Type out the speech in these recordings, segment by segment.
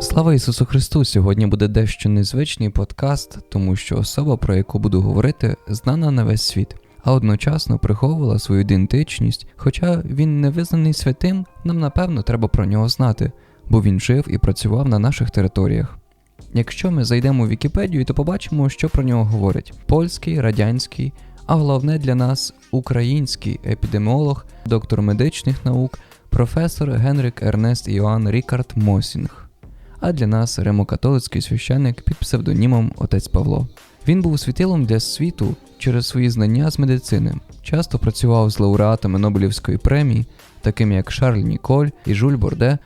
Слава Ісусу Христу! Сьогодні буде дещо незвичний подкаст, тому що особа, про яку буду говорити, знана на весь світ, а одночасно приховувала свою ідентичність. Хоча він не визнаний святим, нам напевно треба про нього знати, бо він жив і працював на наших територіях. Якщо ми зайдемо в Вікіпедію, то побачимо, що про нього говорять: польський, радянський, а головне для нас український епідеміолог, доктор медичних наук, професор Генрик Ернест Іоанн Рікард Мосінг а для нас римокатолицький священник під псевдонімом Отець Павло. Він був світилом для світу через свої знання з медицини, часто працював з лауреатами Нобелівської премії, такими як Шарль Ніколь і Жуль Борде,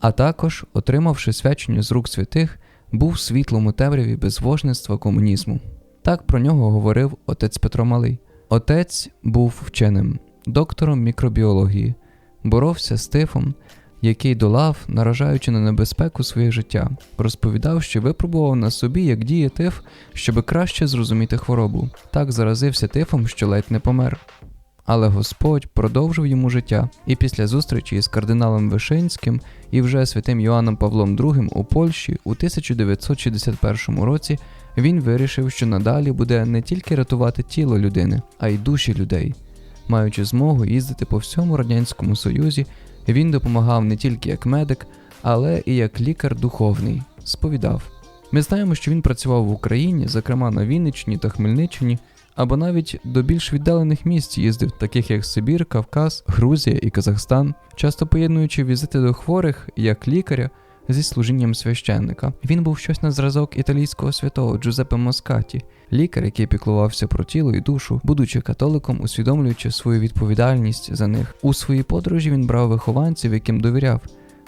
а також, отримавши свячення з рук святих, був світлом у темряві безвожництва комунізму. Так про нього говорив отець Петро Малий. Отець був вченим, доктором мікробіології, боровся з тифом, який долав, наражаючи на небезпеку своє життя, розповідав, що випробував на собі, як діє тиф, щоби краще зрозуміти хворобу. Так заразився тифом, що ледь не помер. Але Господь продовжив йому життя, і після зустрічі з кардиналом Вишинським і вже святим Йоанном Павлом II у Польщі у 1961 році він вирішив, що надалі буде не тільки рятувати тіло людини, а й душі людей, маючи змогу їздити по всьому радянському союзі він допомагав не тільки як медик, але і як лікар духовний, сповідав. Ми знаємо, що він працював в Україні, зокрема на Вінниччині та Хмельниччині, або навіть до більш віддалених місць їздив, таких як Сибір, Кавказ, Грузія і Казахстан, часто поєднуючи візити до хворих як лікаря зі служінням священника. Він був щось на зразок італійського святого Джузеппе Москаті, лікар, який піклувався про тіло і душу, будучи католиком, усвідомлюючи свою відповідальність за них. У своїй подорожі він брав вихованців, яким довіряв.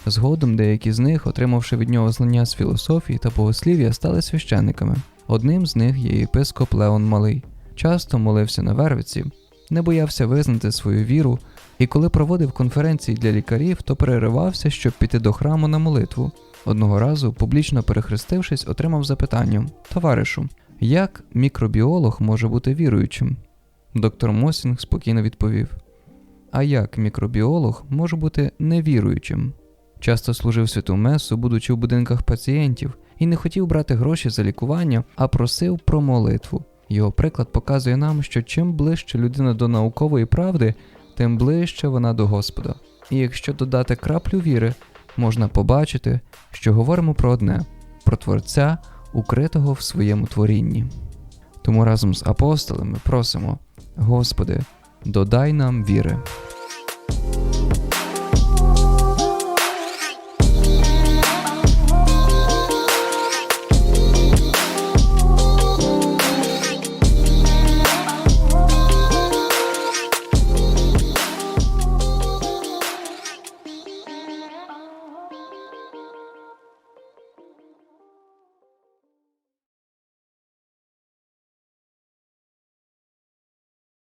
Згодом деякі з них, отримавши від нього знання з філософії та богослів'я, стали священниками. Одним з них є єпископ Леон Малий. Часто молився на Вервиці, не боявся визнати свою віру, і коли проводив конференції для лікарів, то переривався, щоб піти до храму на молитву. Одного разу, публічно перехрестившись, отримав запитання: Товаришу, як мікробіолог може бути віруючим? Доктор Мосінг спокійно відповів: А як мікробіолог може бути невіруючим? Часто служив святу месу, будучи в будинках пацієнтів, і не хотів брати гроші за лікування, а просив про молитву. Його приклад показує нам, що чим ближче людина до наукової правди, тим ближче вона до Господа. І якщо додати краплю віри, можна побачити, що говоримо про одне про Творця, укритого в своєму творінні. Тому разом з апостолами просимо, Господи, додай нам віри.